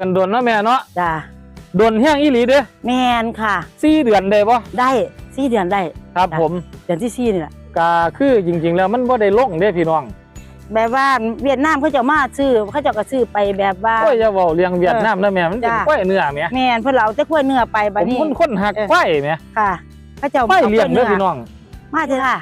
กันโดนเนาะแม่เนาะจ้าโดนแห้งอีหลีเด้แมนค่ะสี่เดือนได้ปะได้สี่เดือนได้ครับจ้ะผมเดือนที่สี่นี่แหละก็คือจริง ๆ แล้วมันบ่ได้ลงเด้พี่น้อง แบบว่าเวียดนามเขาจะมาซื้อเขาจะก็ซื้อไปแบบว่าโอ้ยอย่าเว้าเรื่องเวียดนามนะแม่มันเป็นจ้ะควายเนื้อแหมแมนเพื่อเราจะขั้วเนื้อไปผบัดมนี้คนคนหักเออควายแหมค่ะเขาจะควายเลี้ยงเด้อพี่น้อง มาเถอะค่ะ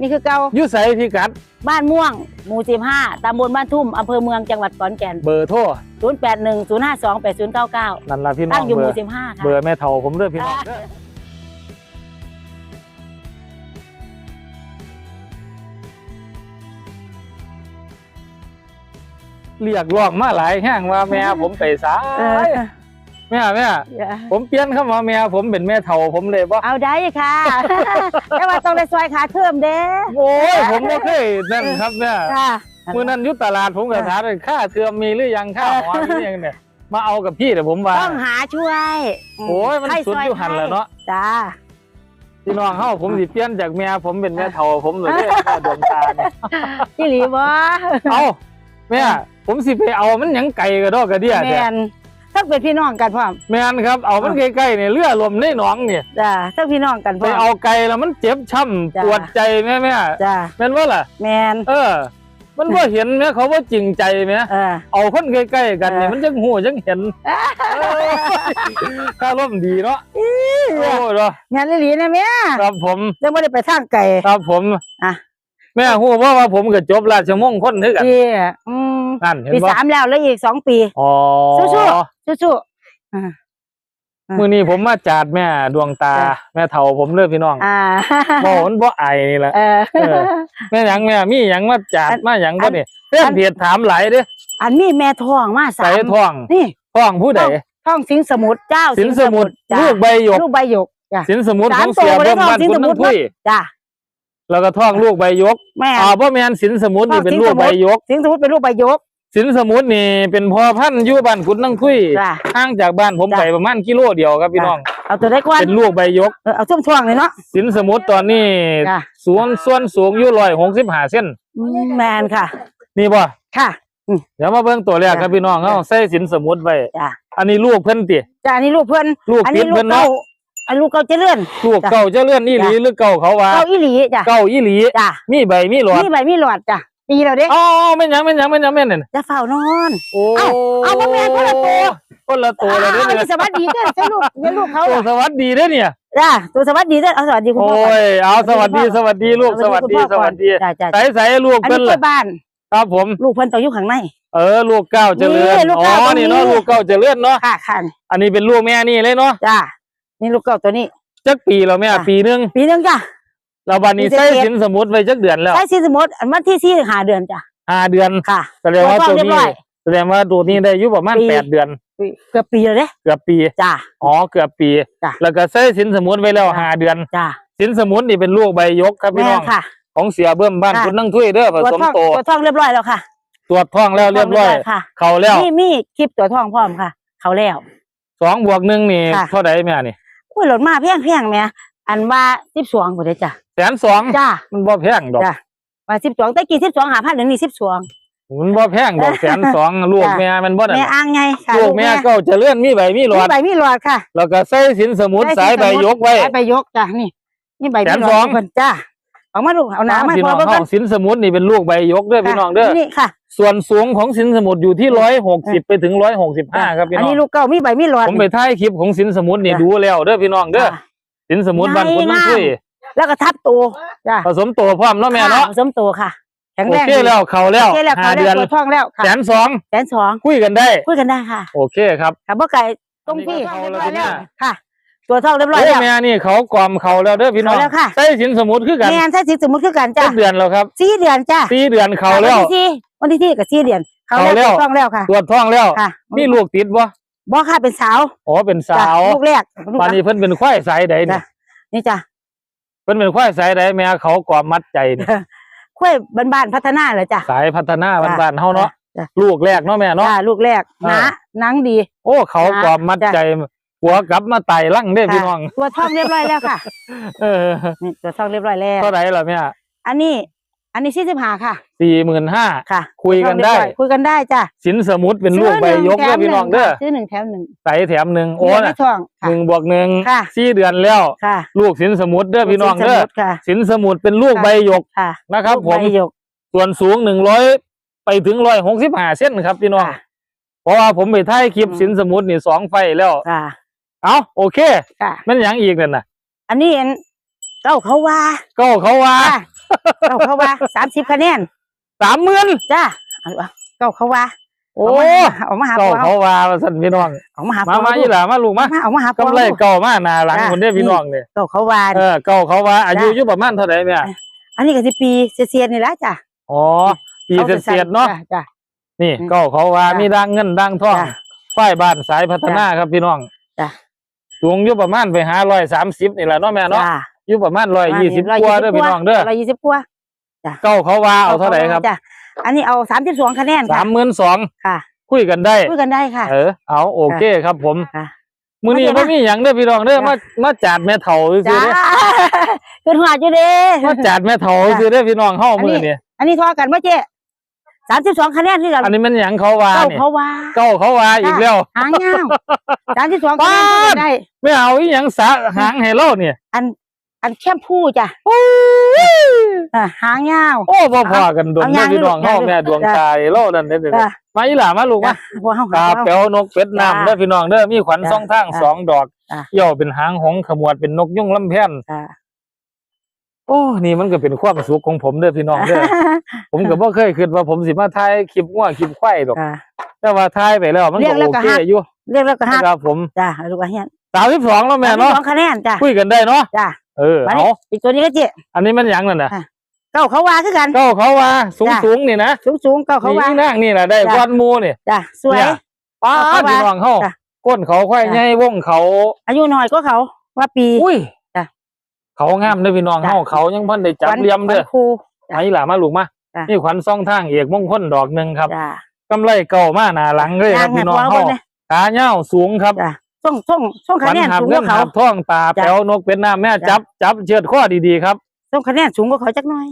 นี่คือเก่าอยู่ไสพี่กัด บ้านม่วง หมู่สิบห้าตำบลบ้านทุ่มอำเภอเมืองจังหวัดขอนแก่น เบอร์โทรศูนย์แปดหนึ่งศูนย์ห้าสองแปดศูนย์เก้าเก้านั่นล่ะพี่น้อตั้งงอยู่หเบอมู่ร์สิบห้าค่ะ เบอร์แม่เฒ่าผมเด้อพี่น้องเด้อเรียกร้องมาหลายแห้งว่าแม่ผมไปสาเออย แม่แม่อย่าผมเปลี่ยนเข้ามาแม่ผมเป็นแม่เฒ่าผมเลยบ่เอาได้ค่ะแต่ว่าต้องได้ซอยขาเพิ่มเด้โอ้ยผมบ่เคยนั่นครับเนี่ยค่ะมื้อนั้นอยู่ตลาดผมก็ถามเลยค่าเทอมมีหรือยังค่าหอมีหรือยังเนี่ยมาเอากับพี่เดี๋ยวผมว่าต้องหาช่วยโอ้ยมันให้สุดอยู่หันแล้วเนาะจ้าพี่น้องเฮาผมสิเปลี่ยนจากแม่ผมเป็นแม่เฒ่าผมเลยเนี่ยแม่ดวงตาเนี่ยพี่หลีบ่เอาแม่ผมสิไปเอามันหยังไก่กระดอกกระเดียแม เนี่ยนต้องเป็นพี่น้องกันพร้อมแม่นครับเอามันใกล้ๆเนี่ยเลือลมในหนองเนี่ยจ้าต้องพี่น้องกันพไปร้อม เอาไก่แล้วมันเจ็บช้ำจ้ะปวดใจแม่แม่จ้าแม่นว่าล่ะ แมนเออ มันบ่เห็นแม่เขาว่าจริงใจแม่เออ เอาคนใกล้ๆกันเนี่ยเออ มันจังหูจังเห็นถ้าร่มดีเนาะโอ้เนาะงานอีหลีนะแม่ครับผมยังไม่ได้ไปทางไก่ ครับผมอะ แม่ฮู้ว่าว่าผมก็จบราชมงคลคือกันพี่อืม นั่นเห็นปีบ่สามแล้วแล้วอีกสองปี อ๋อสู้สู้ๆอ่า มื้อนี้ผมมาจาดแม่ดวงตา จ้ะ แม่เฒ่าผมเด้อพี่น้องอ่าบ่มันบ่ไอนี่แหละ เออ เออ แม่หยังแม่มีหยังมาจาดอันมาหยังอับ่นนี่เพื่อนอันเพจถามหลายเด้ออันนี้แม่ทองมาสาใส่มท้องนี่ท้องผู้ใดท่องสิงสมุทรเจ้าสินสมุทรจ้ะลูกใบหยกลูกใบหยกจ้ะ สินสมุทรสาขมองเสียตัวเบิ่มเลยบ้านสินคุณสมุน้ทงรคุยจ้ะแล้วก็ท้องลูกใบหยกแม่ อ่าบ่แม่นสินสมุทรนี่ท้องเป็นสินลูกสมุใบทรหยก สิงสมุทรเป็นลูกใบหยก สินสมุทรนี่เป็นพ่อพันธุ์อยู่บ้านคุณน้งคุยจ้ะห่างจากบ้านผมจ้ะ ไปประมาณกิโลเดียวครับพี่น้อง เอาตัวได้ก่อนเป็นลูกใบหยก เออเอาช่วงช่วงเลยเนาะ สินสมุทรตอนนี้จ้ะ สูงส่วนสูงอยู่165เซนอืมแมนค่ะ นี่บ่ค่ะ เดี๋ยวมาเบิ่งตัวแรกจ้ะครับพี่น้องเฮาใส่สินสมุทรไว้จ้ะ อันนี้ลูกเพิ่นติ จ้ะอันนี้ลูกเพื่อนลูกอันตินี้ดลูเพิ่กนเก่าเนาะอันลูกเก่าเจะเลื่อนลูกจ้ะ เก่าเจะเลื่อนอีหลีจ้ะหรือเก่าเขาว่าเก่าอีหลีจ้ะเก่าอีหลี จ้ะมีใบมีหลอดมีใบมีหลอดจ้ะ ปีแล้วเด้อ๋อแม่นหยังแม่นหยังแม่นหยังแม่นนั่นจะเฝ้านอนโอ้เอ้าเอามาแม่นคนละตัวคนละตัวเลยเด้ออ้าวเนี่ยสวัสดีเด้อใช่ลูกใช่ลูกเขาโอ้เหรอสวัสดีเด้อเนี่ยจ้ะตัวสวัสดีเด้อเอาสวัสดีคุณโอ้พ่อก่อนยเอาสวัสดีสวัสดีลูกสวัสดีคุณสพ่อก่วัอนสดีจ้ะจ้ะใส่ใส่ลูกอันเพิ่นี้นกล้ล่ะวยบ้านครับผมลูกเพิ่นต้องอยู่ข้างในเออลูกเก้าเจริญนี่ลูกอ๋เก้าอตรงนี้นี่เนาะลูกเก้าเจริญเนาะค่ะค่ะอันนี้เป็นลูกแม่นี่เลยเนาะจ้ะนี่ลูกเก่าตัวนี้จักปีแล้วแม่จ้ะปีหนึงปีหนึงจ้ะ เราบัดนี้มีเจ็ดใส่เดือนสินสมุดไว้จักเดือนแล้วใช้สินสมุดอันวันที่สี่หาเดือนจ้ะห้าเดือนค่ะแสดงว่าตัวตัวเรียบนี้ร้อยแสดงว่าตัวนี้ได้อายุประมาณปีแปดเดือนเกือบปีแล้วเด้เกือบปีจ้ะอ๋อเกือบปีจ้ะแล้วก็ใส่สินสมุดไว้แล้วจ้ะห้าเดือนจ้ะสินสมุดนี่เป็นลูกใบยกครับพี่แม่น้องค่ะของเสียเบิ้มบ้านค่ะคุณนั่งถ้วยเด้อผตัวสมท่องโตตัวท่องเรียบร้อยแล้วค่ะตรวจท้องแล้วเรียบร้อยค่ะเขาแล้วมีมีคลิปตัวท่องพร้อมค่ะ เขาแล้วสองบวกหนึ่งนี่ค่ะเท่าไหร่แม่นี่อุ้ยหลดมาเพียงเพียงแม่ อันว่าสิบสองหมดเลยจ้ะแสนสองจ้ามันบ่แพงดอกจ้ะว่าสิบสองตะกี้สิบสองหาพันเดี๋ยวนี้สิบสองมันบ่แพงดอกแสนสองลูกจ้ะแม่มันบ่นั่นแม่อ้างไงค่ะลูกแม่เก็จะเลื่อนมีใบมีหลมีอดใบมีหลอดค่ะ แล้วก็ใส่สินสมุดสายใบยกไว้สายใบยกจ้ะนี่นี่ใบมีหลแสนสอองดเพิ่นจ้าเอามาดูเอาน้ำมาพี่พน้อองเบิ่งเฮากันสินสมุดนี่เป็นลูกใบยกเด้อพี่น้องเด้อนี่ค่ะ ส่วนสูงของสินสมุดอยู่ที่ร้อยหกสิบไปถึงร้อยหกสิบห้าครับพี่อันน้องนี้ลูกเก่ามีใบมีหลอดผมไปถ่ายคลิปของสินสมุดนี่จ้ะดูแล้วเด้อพี่น้องเด้อจ้ะ สินสมุดบ้านคุณง่ายน้องคุยแล้วก็ทับตัวจ้ะผสมตัวพร้อมเนาะแม่เนาะค่ะผสมตัวค่ะแข็งโอแรงเคแล้วเขาแล้วโอเคแล้วห้าเขาเดืแล้อนวตัวท่องแล้วค่ะแสนสองแสนสองคุยกันได้คุยกันได้ค่ะ โอเคครับค่ะบ่ไก่ตรงที่อันนี้ก็เรียบร้อยเข้าแล้วแล้วค่ะ ตัวท่องเรียบร้อยเอ้ยแล้วแม่นี่เขากล่อมเขาแล้วเด้อพี่น้องเขาแล้วค่ะใส่สินสมุดคือกันแม่นใช่สิสมมุติคือกันจ้ะเจ็ดเดือนแล้วครับสี่เดือนจ้ะสี่เดือนเขาแล้ววันที่สี่วันที่สี่กับสี่เดือนเขาเขาแล้แล้ววถูกต้องแล้วค่ะตรวจท้องแล้วค่ะมีลูกติดบ่ บ่ค่ะเป็นสาวอ๋อเป็นสาวจ้ะลูกแรกลูกปานนี้เพิ่นเป็นควายสายใดนี่จ้ะนี่จ้ะเพิ่นเป็นควายสายใดแม่เขากล่อมมัดใจนี่ค่อยบ้านๆพัฒนาเลยจ้ะสายพัฒนาจ้ะบ้านๆเฮาเนาะจ้ะลูกแรกเนาะแม่เนาะจ้ะลูกแรกอ่าหนาหนังดี โอ้เขากล่อมมัดจ้ะใจหัวกลับมาไต่ลั่งเด้อพี่น้องตัวท่องเรียบร้อยแล้วค่ะ เออนี่ตัวท่องเรียบร้อยแล้วเท่าไหร่ล่ะแม่อันนี้ อันนี้สี่สิบห้าค่ะสี่หมื่นห้าค่ะคุยกันได้ คุยกันได้จ้ะสินสมุดเป็นลูกใบยกซื้เด้อพี่น้องเด้อซื้อหนึ่งแถมหนึ่งใส่แถมหนึ่งโอ้เดือนน่ะไม่ท่องค่ะหนึ่งบวกหนึ่งค่ะสี่เดือนแล้วค่ะลูกสินสมุดเด้อพี่น้องเด้อสมมุติค่ะสินสมุดเป็นลูกค่ะใบหยกค่ะนะครับลูกผมใบหยกส่วนสูงหนึ่งร้อยไปถึงร้อยหกสิบห้าเส้นครับพี่น้องค่ะเพราะว่าผมไปถ่ายคลิปอืมสินสมุดนี่สองไฟแล้วค่ะเอาโอเคค่ะมันหยังอีกนั่นน่ะ อันนี้อันเก้าเขาว่าก็เขาว่าค่ะ เก้าเขาว่าสามสิบคะแนนสามหมื่นจ้าอันว่าเก้าเขาว่าโอ้เอามาหาก็พ่อเขาว่าว่าสั่นพี่น้องเอามาหามาพ่อมาอีหล่ามาลูกมามาเอามาหาพ่อกำไรเก่ามาหนาหลังคนเด้อพี่น้องเนี่ยเก้าเขาว่าเออเก่าเขาว่าอายุจ้ะอยู่ประมาณเท่าไหร่เนี่ยอันนี้ก็สิปีเสียๆนี่แหละจ้ะอ๋อปีเศษๆเนาะจ้จ้ะนี่อืมเก่าเขาว่าจ้ะมีดังเงินดังทองจ้ะฝ้ายบ้านสายพัฒนาครับพี่น้องจ้ะสูงอยู่ประมาณไปหาร้อยสามสิบนี่แหละเนาะแม่เนาะจ้ะ อยู่ประมาณร้อยยี่สิบกว่าเด้อพี่น้องเด้อร้อยยี่สิบกว่าเก่าเขาว่าเอาเท่าไหร่ครับจ้ะอันนี้เอาสามสิบสองคะแนนสาค่ะมหมื่นสองค่ะ คุยกันได้คุยกันได้ค่ะ เออเอาโอเคครับผมค่ะมื้อนี้มาเถอะบ่นะมีหยังเด้อพี่น้องเด้อจ้ะมามาจัดแม่เฒ่าซื่อจ้าๆเด้อขึ้นหัวอยู่เด้มาจัดแม่เฒ่าซื่อๆเด้อพี่น้องเฮาอันนี้มื้อนี้อันนี้ทอกันว่าเจ๊สามสิบสองคะแนนที่กันอันนี้มันหยังเขาว่าเก้านี่เขาว่าเก้าเขาว่าอีกแล้วหางยาวสามสิบสองคะแนนป๊าดคุยกันได้ ไม่เอาอีหยังสาหางให้เราเนี่ย อัน อันเข้มพูจ้ะอะหางยาว โอ้บ่พอกันดนเอาเด้อย่างพี่น้องให้เฮาลูกแม่ย่างดวงจ้ะตายเรานั่นเด้อเด้อจ้ะ มาอีหล่ามาลูกมาพวกเขากาหาแป๋ว นกเป็ดน้ำจ้ะเด้อพี่น้องเด้อมีขวัญจ้ะสองทางจ้ะสองดอกจ้ะ เหี่ยวเป็นหางหงส์ขมวดเป็นนกยุ่งลำแพนจ้ะโอ้นี่มันก็เป็นความสุขของผมเด้อพี่น้องเด้อผมก็บ่เคยคิดว่าผมสิมาถ่ายคลิปงัวคลิปควายดอก จ้ะ แต่ว่าถ่ายไปแล้วมันเรีก็ยกแล้วโอก็เคฮัก อยู่เรียกแล้วก็ห้านะครับผมจ้ะลูกกระเฮียน32แล้วแม่เนาะสองคะแนนจ้ะคุยกันได้เนาะจ้ะ เออมาเอานี่อีกตัวนี้ก็เจ๊อันนี้มันหยังนั่นน่ะอะเก้าเขาว่าคือกัน เก้าเขาว่าสูงจ้ะ สูงนี่นะสูงสูงๆเก้าเขานี่ว่าอีนางนี่แหละได้จ้ะก้อนหมูนี่จ้ะสวย เนี่ยป้าเก้าเขาว่าพี่น้องเฮาจ้ะ ก้นเขาควายจ้ะใหญ่วงเขา อายุน้อยก็เขาว่าปี อุ้ยจ้ะเขางามเด้อพี่น้องจ้ะ เฮาเขายังพันได้จับขวัญเหลี่ยมเด้อขวัญครู จ้ะไอ้หล่ามาลูกมาจ้ะ นี่ขวัญซ่องทางเอกมงคลดอกหนึงครับจ้ะกำไรเก่ามาหน้าหลังเลยครับยางพี่น้องหักเฮาหัวเบิ่งเนี่ยขาเหี่ยวสูงครับ จ้ะ ส่งส่งส่งขคะวัญแนนหับสูงกเงิว่านเขาหับท้องตาจ้ะแป๋วนกเป็นน้ำแม่จ้ะจับจับเชือดข้อดีๆครับส่งคะแนนสูงกว่าเขาจักหน่อย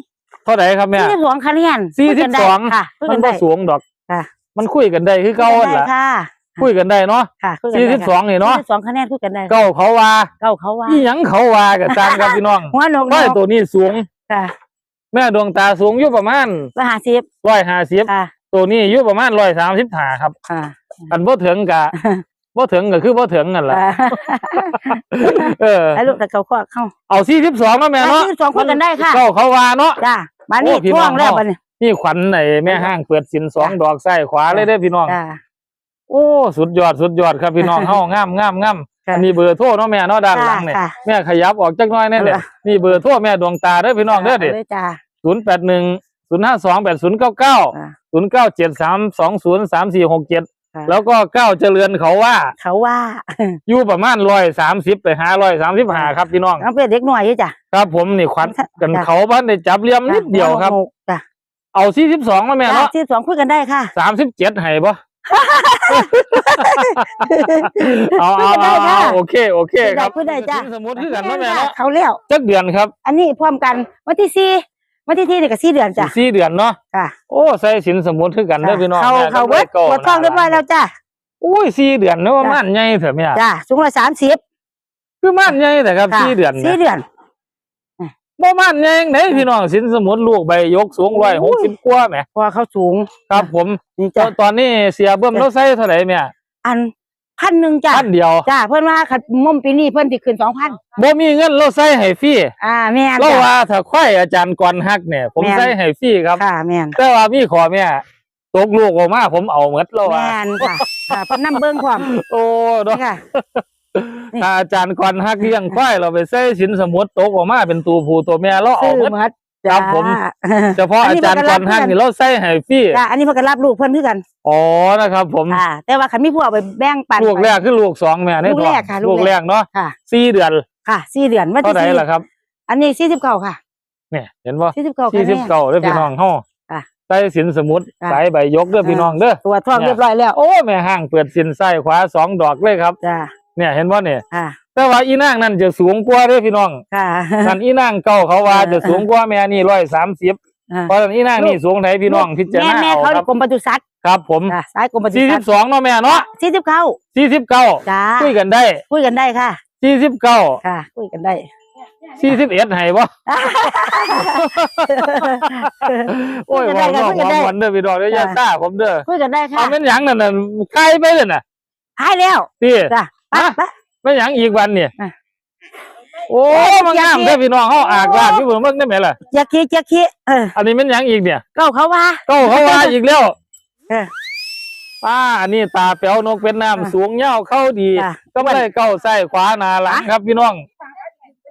เท่าไหร่ครับแม่สี่สิบสองคะแนนสี่สิบคุยกันได้สองค่ะคุยมักันนก็ได้สูงดอกค่ะมันคุยกันได้คือเก่าคุยหั่นกันได้ล่ะค่ะคุยกันได้เนาะค่ะคุยกันสี่ได้สิบสองนี่เนาะสี่สิบสองคะแนนคุยกันได้เก้าเขาว่าเก้าเขาว่าอีหยังเขาว่ากับจางครับพี่น้องหัวนกร้อยนกตัวนี้สูงค่ะแม่ดวงตาสูงอยู่ประมาณร้อยห้าสิบร้อยห้าสิบค่ะตัวนี้อยู่ประมาณร้อยสามสิบห้าครับค่ะอันบ่ถึงกะ บ่ถึงก็คือบ่ถึงนั่นแหละเออแล้วลูกแต่เขาควักเข้าเอาสี่สิบสองแล้วแม่เนาะสี่สิบสองคุยกันได้ค่ะเก้าเขาว่าเนาะจ้าบ้านนี้โอ้พี่ท่วงน้องแล้วเฮาบ้านนี้นี่ขวัญไอ้แม่ห้างเปิดสินสองจ้ะดอกซ้ายขวาเลยเด้อพี่น้องจ้าโอ้สุดยอดสุดยอดครับพี่น้องเฮางามงามงามค่ะอันนี้เบอร์โทรเนาะแม่เนาะด้านหลังเนี่ยค่ะแม่ขยับออกจักหน้อยนั่นแหละเอาล่ะนี่เบอร์โทรแม่ดวงตาเด้อพี่น้องเด้อเด็เลยจ้าศูนย์แปดหนึ่งศูนย์ห้าสองแปดศูนย์เก้าเก้าอ่าศูนย์เก้าเจ็ดสามสองศูนย์สามสี่หกเจ็ด ค่ะแล้วก็เก้าเจริญเขาว่า เขาว่าอยู่ประมาณร้อยสามสิบไปหาร้อยสามสิบห้าครับพี่น้อง เอาเป็นเด็กหน่อยอยู่จ้ะ ครับผมนี่ขวัญจ้ะกันเขาบ้านได้จับเหลี่ยมนิดเดียวครับ จ้ะ เอาสี่สิบสองมาแม่จ้าเนาะที่สองคุยกันได้ค่ะสามสิบเจ็ดให้ปะเอาคุยเอากันได้เอาค่ะเอาโอเคโอเคครับคุยได้จ้ะสินสมุดคือกันเนาะแม่เนาะเขาเลี้ยวจักเดือนครับ อันนี้พร้อมกันวันที่สี่ วันที่ที่นี่ก็สี่เดือนจ้ะสี่เดือนเนาะค่ะโอ้ใส่สินสมุดคือกันเด้อพี่น้องเขาแม่เขาเบิดกำไรปวดท้องเรียบร้อยแล้วจ้ะอุ้ยสี่เดือนเนาะว่ามันใหญ่เถอะแม่จ้ะสูงละสามสิบคือมันใหญ่แต่ครับค่ะสี่เดือนสี่เนี่ยเดือนบ่มันใหญ่ไหนพี่น้องสินสมุดลูกใบยกสูงร้อยหกสิบกว่าแหมเพอเขาสูง ครับผมนี่ตจ้ะอนตอนนี้เสียเบิ่มจ้ะเราใส่เท่าไหร่แม่อัน พันหนึ่งจ้ะพันเดียวจ้ะเพิ่นว่าขัดมุมปีนี้เพิ่นสิขึ้นสองพันบ่มีเงินเราใส่ให้ฟรีอ่าแม่นเราจ้ะว่าถ้าควายอาจารย์กวนฮักเนี่ย ผมแม่นใส่ให้ฟรีครับค่ะแม่นแต่ว่ามีขอแม่ตกลูกออกมาผมเอาหมดแล้วว่าแม่นค่ะค่ะเพิ่นนำเบิ่งความโอ้เนาะค่ะนี่ถ้าอาจารย์กวนฮักเลี้ยงควายเราไปใส่สินสมุดตกออกมาเป็นตัวผู้ตัวแม่เราเอาซื้อหมดหมด ครับผม เฉพาะอันอานี้จารย์มันกก็วรันบฮักเพื่อนนี่เราใส่ให้ฟรีจ้ะอันนี้เพิ่นก็รับลูกเพิ่นคือกันอ๋อนะครับ ผมอ่าแต่ว่าคันมีผู้เอาไปแบ่งปัน ลูกแรกคือลูกสองแม่ในลูกท้องแรกค่ะลูลูกกแรแรกกเนาะค่ะ สี่เดือนค่ะสี่เดือนวันเท่าที่ไหร่สี่ล่ะครับ อันนี้สี่สิบเก้าค่ะเนี่ย เห็นบ่สี่สิบเก้าสี่สิบเก้าเด้อพี่น้องเฮาจ้ะใส่สินสมุดจ้ะใส่ใบยกเด้อพี่น้องเด้อตัวท้องเนี่ยเรียบร้อยแล้วโอ้แม่ห้างเปิดสินไส้ขวาสองดอกเลยครับ จ้ะ เนี่ยเห็นบ่เนี่ยค่ะแต่ว่าอีนางนั่นจะสูงกว่าเด้อพี่น้องค่ะ นั่นอีนางเก่าเขาว่าเออจะสูงกว่าแม่นี่ร้อยสามสิบอ่าเพราะฉะนั้นอีนางนี่สูงไหนพี่น้องพิจารแม่ณาแม่เอาเขาครับกรมปศุสัตว์ครับผมจ้ะสายกรมปศุสี่สัสิตบว์สองเนาะแม่เนาะสี่สิบเก้าสี่สิบเก้าจ้าคุยกันได้ คุยกันได้ค่ะสี่สิบเก้าค่ะคุยกันได้สี่สิบเอ็ดให้บ่โอ้ยคุยว่ากันได้น้องคุยกันว่าได้วันเด้อพี่น้องเด้ออย่าจ้ะซ่าผมเด้อคุยกันได้เอาค่ะแม่นหยังนั่นน่ะไกลไปเลยน่ะหายแล้วพี่จ้ะ ไปฮะไปแม่นหยังอีกวันเนี่ยอะ โอ้มันงามเด้อพี่น้องเฮาอากลากอยู่เบิ่งเบิ่งได้ไหมล่ะเจ๊กขี้เจ๊กขี้เอออันนี้แม่นหยังอีกเนี่ยเก้าเขาว่า เก้าเขาว่าอีกแล้วเออป้าอันนี้ตาแป๋วนกเป็นน้ำอะสูงยาวเข้าดี จ้ะก็ไม่ได้เก้าใส่ขวาหนาหลังอะครับ พี่น้อง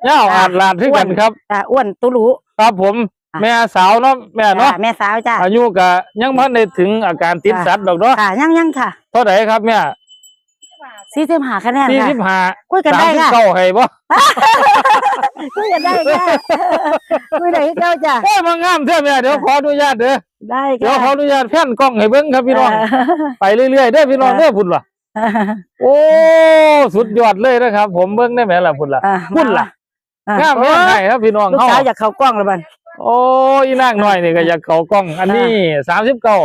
ยาวอะอาดลาดขึ้นกันอ้วนครับจ้ะอ้วนตุลุ ครับผม อะ แม่สาวเนาะแม่เนาะจ้ะแม่สาวจ้ะอายุก็ยังพันได้ถึงอาการติดอะสัตว์ดอกเนาะค่ะยังยังค่ะ เท่าไหร่ครับแม่ สี่สิบห้าคะแนนสี่ค่ะสิบห้าคุยกันสามได้สิบค่ะเก้าให้บ่คุยกันได้ค่ะคุยได้เก้าจ้ะโอ้ยมางามเท่าแม่เดี๋ยวขออนุญาตเด้อได้เดี๋ยวค่ะขออนุญาตแผ่นกล้องให้เบิ่งครับพี่น้อง ไปเรื่อยๆเด้อพี่น้องอะเด้อพุ่นว่ะโอ้สุดยอดเลยนะครับ ผมเบิ่งได้ไหมล่ะพุ่นล่ะ อะพุ่นล่ะ อะงามแม่นให้ครับพี่น้องลูกเฮาสาวอยากเข้ากล้องแล้วบัน โอ้ยนางน้อยนี่ก็อยากเข้ากล้อง อันนี้สามสิบเก้า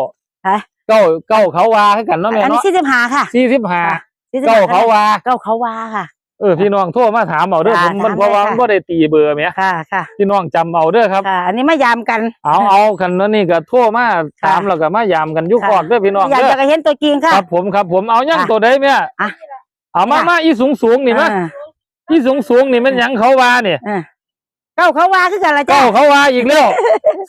ฮะ เก้าเก้าเขาว่าให้กันเนาะแม่อันนี้เนาะสี่สิบห้าค่ะ สี่สิบห้า45 เก้าเขาว่าเก้าเขาว่าค่ะ เออพี่น้องโทรมาถามเอาเด้ออ่าผมมันถามเพราะว่าได้มันค่ะบ่ได้ตีเบอร์แหมค่ะค่ะพี่น้องจำเอาเด้อครับค่ะอันนี้มายามกันเอาเอาคันนั้นนี่ก็โทรมาถามแล้วก็มายามกันอยู่ค่ะกอดเด้อพี่น้องอยากเด้อจะเห็นตัวจริงค่ะครับผมครับผมเอายังอะตัวใดแม่อะเอามาค่ะมาอีสูงสูงๆนี่มาอ่าอีสูงสูงๆนี่มันหยังเขาว่าเนี่ยอ่าเก้าเขาว่าคือกันละจ้ะเก้าเขาว่าอีกแล้ว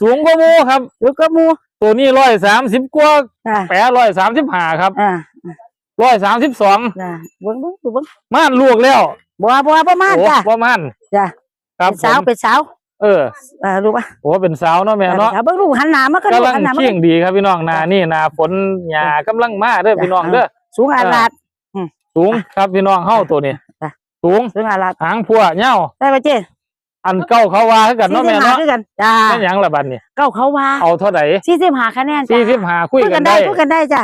สูงกว่าหมูครับลูกกระมูตัวนี้ร้อยสามสิบกว่าอ่าแปดร้อยสามสิบห้าครับอ่า ร้อยสามสิบสองจ้ะเบิ้งเบิ้งดูเบิ้งม่านลูกแล้วบัวบัวประมาณโอ้จ้ะประมาณจ้ะครับเป็นสาวผมเป็นสาวเออเออรู้ปะโอ้เป็นสาวเนาะแม่เนาะสาวเบิ้งลูกหันหน้ามาก็ลูกกำลังหันหน้ามาเที่ยงดีครับพี่น้องหนานี่หนาฝนหญ้ากำลังมาเด้อพี่น้องเด้อสูงอาลาด สูงครับพี่น้องเฮาตัวนี้จ้ะ สูงสูงอาลาดหางพัวเหย้าได้ปะเจ๊อันเก้าเขาว่าคือกันเนาะแม่สี่สิบห้าเนาะคือกันจ้าแม่นหยังละบัดนี้เก้าเขาว่าเอาเท่าไหร่สี่สิบห้าคะแนนจ้ะสี่สิบห้าคุยคุยกักันนได้ได้คุยกันได้จ้ะ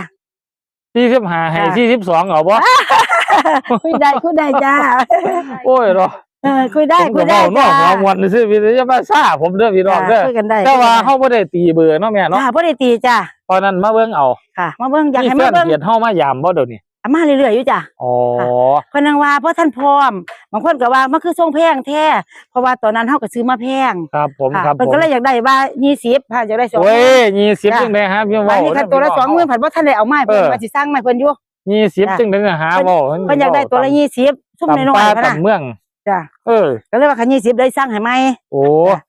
สี่สิบห้าให้จ้ะสี่สิบสองเอาบ่คุยได้คุยได้จ้าโอ้ยเนาะเออคุยได้ผมคุก็ยได้เว้านอจ้ากหัวมวนซื่อพี่จะมาซ่าผมเด้อพี่น้องเด้อคุยกันได้แต่ว่าเฮาบ่ได้ตีเบอร์เนาะแม่เนาะจ้าพ่ได้ตีจ้าเพราะนั้นมาเบิ่งเอาค่ะมาเบิ่งอยากมีให้แฟมานเบิ่งเกียรติเฮามายามบ่เดี๋ยวนี้อะ มาเรื่อยๆอยู่จ้ะอ๋อคนนังว่าเพราะท่านพร้อม บางคนก็ว่ามันคือทรงแพงแท้เพราะว่าตอนนั้นเฮาก็ซื้อมาแพงครับผมค่ะครับเพิ่นผมก็เลยอยากได้ว่า20ค่ะอยากได้2โอ้ยยี่สิบจ้ะจังได้ฮะพี่อัเว้านนี้คันตัวละ20,000ผัดบ่ทันได้เอามาให้เพิ่นเออว่าสิสร้างมาให้เพิ่นอยู่ยี่สิบจ้ะจังได้หาเว้าเพิ่นอยากได้ตัวละ20ซุ่มตำน้อป่ายๆพะนะตำเมือง จ้ะเออก็เลยว่าคัน20ได้สร้างให้ใหม่โอ้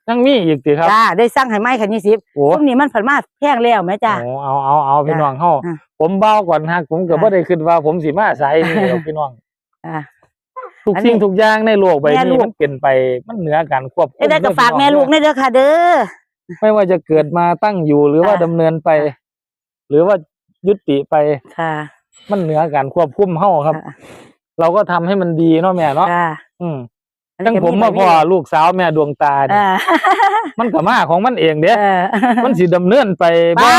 ยังมีอีกติครับจ้าได้สร้างให้ใหม่คัน20โอ้ซุ่มนี้มันผัดมาแพงแล้วแม่จ้ะโอ้เอาเอาเอาพี่น้องเฮาอะผมเบาก่อนฮักผมก็อะบ่ได้คิดว่า ผมสิมาสายนี่หรอกพี่น้องอ่าทุกอันนี้สิ่งทุกอย่างในโลกใบแม่ลูนี้กมันเป็นไปมันเหนือการควบคุมได้ก็ฝากแม่ลูกเด้อในเด้อค่ะ เด้อไม่ว่าจะเกิดมาตั้งอยู่หรือว่าอะดำเนินไป หรือว่ายุติไปค่ะ มันเหนือการควบคุมเฮาครับค่ะเราก็ทำให้มันดีเนาะแม่เนาะค่ะ อืมอันจังนี้ก็ผมมาพ่อลูกสาวแม่ดวงตาเนี่ยอ่ามันก็มาของมันเองเด้เออ มันสิดำเนินไปบ้า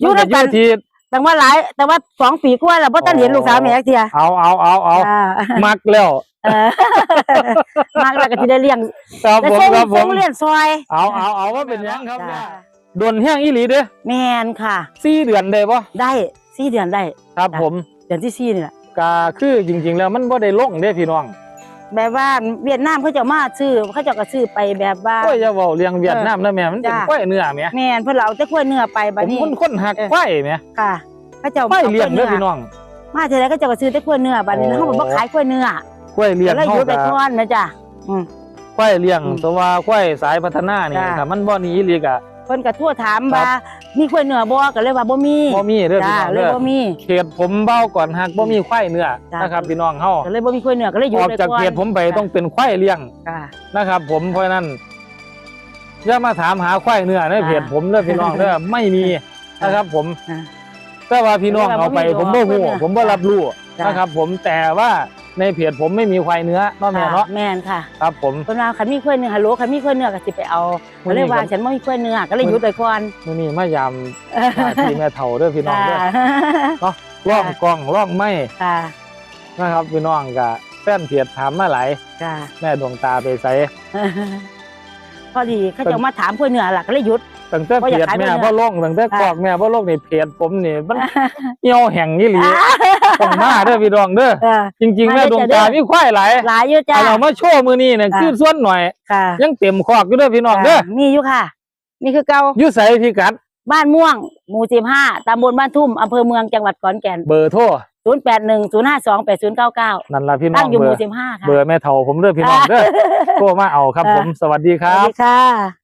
บ่อยู่มันก็ด้วยอกันยู่ที่ แต่ว่าหลาย แต่ว่าสองปีกว่าแล้วบ่ทันเห็นลูกสาวแม่จักเทียเอาเอาเอาเอาอ่ามักแล้วเออมากแล้วก็สิได้เลี้ยงครับได้ผมส่งครับผส่มงเรียนซอยเอาเอาเอาว่าเป็นหยังครับจ้าเนี่ยโดนแห้งอีหลีเด้แม่นค่ะ สี่เดือนได้ปะได้สี่เดือนได้ ครับจ้ะ ผมเดือนที่สี่นี่แหละก็คือจริง ๆ แล้วมันบ่ได้ลงเด้พี่น้อง แบบว่าเวียดนามเขาเจะมาซื้อเขาเจะก็ซื้อไปแบบว่าโอ้ยอย่าเว้าเรื่องเวียดนามนะแม่มันเป็นจ้ะควายเนื้อแหมแม่นเพิ่นเอาแต่กล้วยเนื้อไปผบัดมนี้คนคนหักเออควายแหมค่ะเขาเจ้าควายเลี้ยงอาเด้อพี่น้อง มาเท่าไรก็เจ้าก็ซื้อแต่กล้วยเนื้อบัดนี้โอ้เฮาบ่ขายกล้วยเนื้อควายเลี้ยงแล้วเฮาอยู่ไปก็ก่อนนะจ้ะอืมควายเลี้ยงอืมตัวว่าควายสายพัฒนานี่จ้ะ ถ้ามันบ่หนีอีหลีก็เพิ่นก็ทั่วถามครับว่า มีกล้วยเนื้อบ่ก็เลยว่าบ่มีบ่มีเด้อพี่จ้าน้องเลยเด้อบ่มี เขตผมเบ้าก่อนหักบ่มีควายเนื้อจ้ะ นะครับพี่น้องเฮาก็เลยบ่มีกล้วยเนื้อก็เลยอยู่ออกไปจากก่อนเขตผมไปจ้ะต้องเป็นควายเลี้ยงค่ะ นะครับ ผมเพราะฉะนั้นอย่ามาถามหาควายเนื้อในอ่าเพจผมเด้อพี่น้องเด้อไม่มีนะครับ ผมอ่าแต่ว่าพี่น้องแต่ว่าเอาไปบ่มีผมบ่ดอกฮู้เพิ่นน่ะผมบ่รับรู้จ้ะ นะครับ ผมแต่ว่า ในเพจผมไม่มีควายเนื้อเนาะแม่เนาะแม่นค่ะครับผมเพิ่นว่าคันมีกล้วยเนื้อฮัลโหลคันมีกล้วยเนื้อก็สิไปเอามื้ก็อนี้เลยว่าครับฉันบ่มีกล้วยเนื้อก็เลยหยุดไปก่อนมื้อนี้มายามหน้าที่แม่เฒ่าเด้อพี่น้องเด้อจ้าเนาะร่องกล้องร่องไม้ค่ะนะครับพี่น้องก็แฟนเพจถามมาหลายค่ะแม่ดวงตาไปไสพอดีเขาจะมาถามกล้วยเนื้อล่ะก็เลยหยุด ตั้งแต่บ่เพอยากจขายแม่เบิ่งบ่ลงตั้งแต่ค่ะกอกแม่บ่ลงนี่เพจผมนี่มันเหี่ยวแห้งนี่หลีต้องมาเด้อพี่น้องเด้อเออจริงๆแม่มาเด้ดอวงจ้ะตาเด้อมีควายหลายหลายอยู่จ้าเอาเรามาโชว์มื้อนี้น่ะค่ะคือส่วนหน่อยค่ะยังเต็มคอกอยู่เด้อพี่น้องเด้อค่ะมีอยู่ค่ะ นี่คือเก่าอยู่ไสพี่กัดบ้านม่วง หมู่สิบห้าตำบลบ้านทุ่มอำเภอเมืองจังหวัดขอนแก่นเบอร์โทรศูนย์แปดหนึ่งศูนย์ห้าสองแปดศูนย์เก้าเก้านั่นล่ะพี่น้ตั้องงอยู่หเบอมู่ร์สิบห้าค่ะเบอร์แม่เฒ่าผมเด้อพี่น้องเด้อโทรมาเอาครับค่ะผมสวัสดีคสรัวัสบดีค่ะ